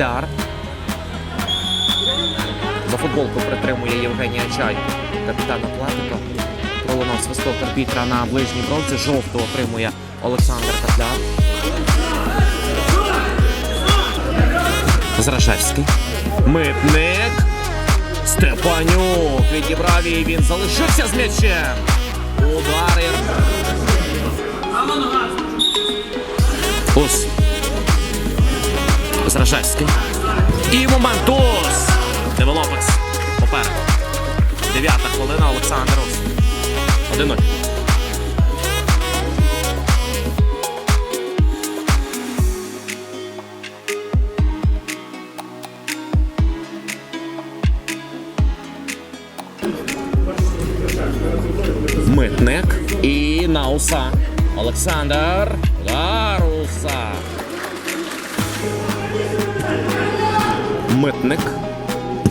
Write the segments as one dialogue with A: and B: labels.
A: Котляр. За футболку притримує Євгенія Чай, капітан Атлетико. Пролунав свисток арбітра на ближній бровці. Жовту отримує Олександр Котляр. Зражевський. Митник. Степанюк відібрав і він залишився з м'ячем. Удари. Ус. Зражевський. І момент Ус. Девелопекс. Попереду. Дев'ята хвилина Олександр Ус. 1-0. Митник і Науса. Олександр. Митник.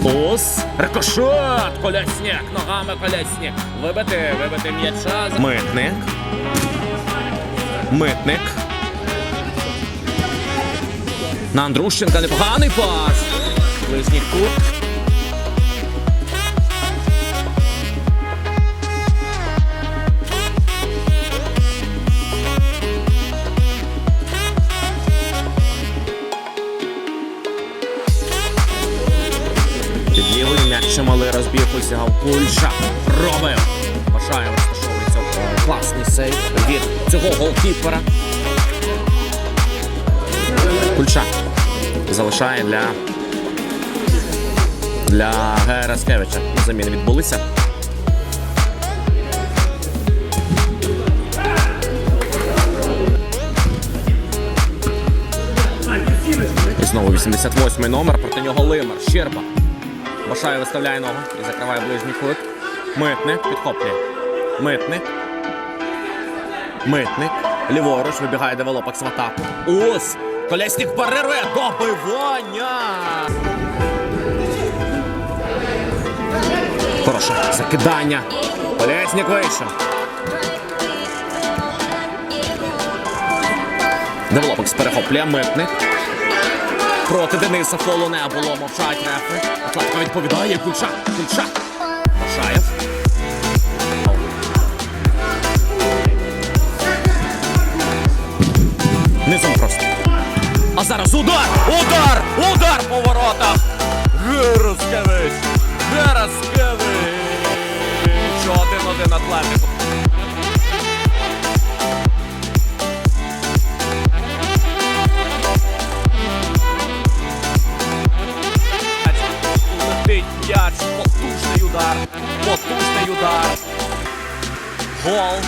A: Ос. Рикошот! Колясняк. Ногами колясник! Вибити, вибити м'яча. Митник. Митник. На Андрущенка непоганий пас. Ближній кут. М'яч чимали розбіг усягав Кульша. Пробив. Бажаєв розташовується класний сейв від цього голкіпера. Кульша залишає для для Гераскевича. Заміни відбулися. І знову 88-й номер, проти нього Лимар, Щерба. Башаєв виставляє ногу і закриває ближній кут. Митник підхоплює. Митник. Митник. Ліворуч вибігає девелопекс в атаку. Ус! Колесник парирує добивання. Хороше закидання. Колесник вийшов. Девелопекс перехоплює митник. Проти Дениса фолу не було, мовчать рефи. Атлетика відповідає, Кульша, Кульша. Башаєв. Низом просто. А зараз удар! Удар! Удар по воротах! Гераскевич! Гераскевич! Один-один Атлетико. Гол.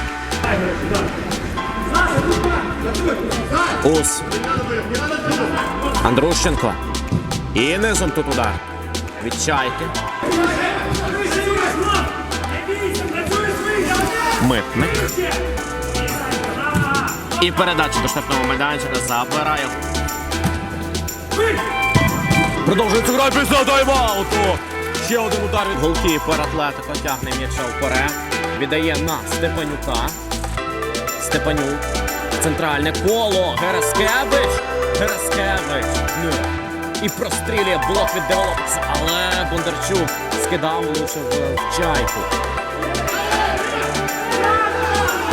A: Ус. Андрущенко. І низом тут удар. Від чайки. Митник. І передача до штрафного майданчика забирає. Продовжується гра після тайм-ауту. Ще один удар від голкіпер Атлетико тягне м'яча вперед. Віддає на Степанюка. Степанюк. Центральне коло. Гераскевич. Гераскевич. Ну. І прострілює блок від Девелопекса. Але Бондарчук скидав влучив в чайку.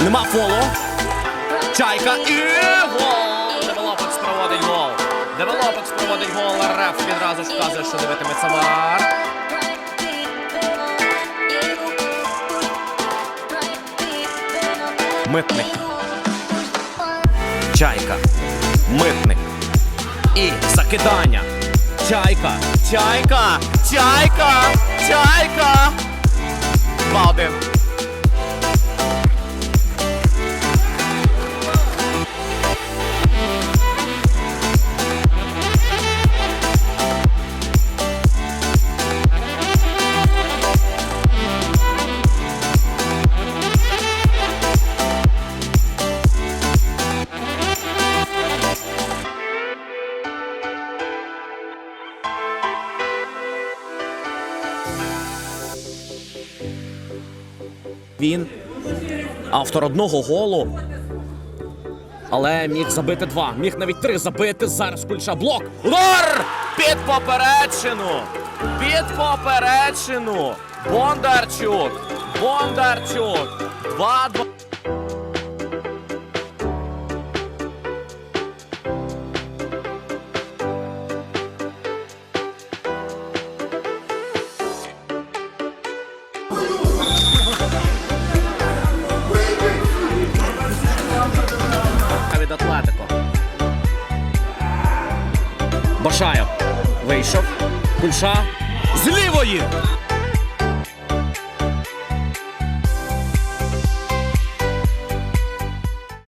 A: Нема фолу. Чайка і гол! Девелопекс проводить гол. Девелопекс проводить гол. РФ відразу ж вказує, що дивитиметься вар. Митник. Чайка. Митник. І закидання. Чайка. Чайка. Чайка. Чайка. 2-1. Він автор одного голу. Але міг забити два. Міг навіть три забити. Зараз кульша блок. Удар! Під поперечину! Під поперечину! Бондарчук! Бондарчук! 2-2. Башаєв вийшов. Кульша з лівої.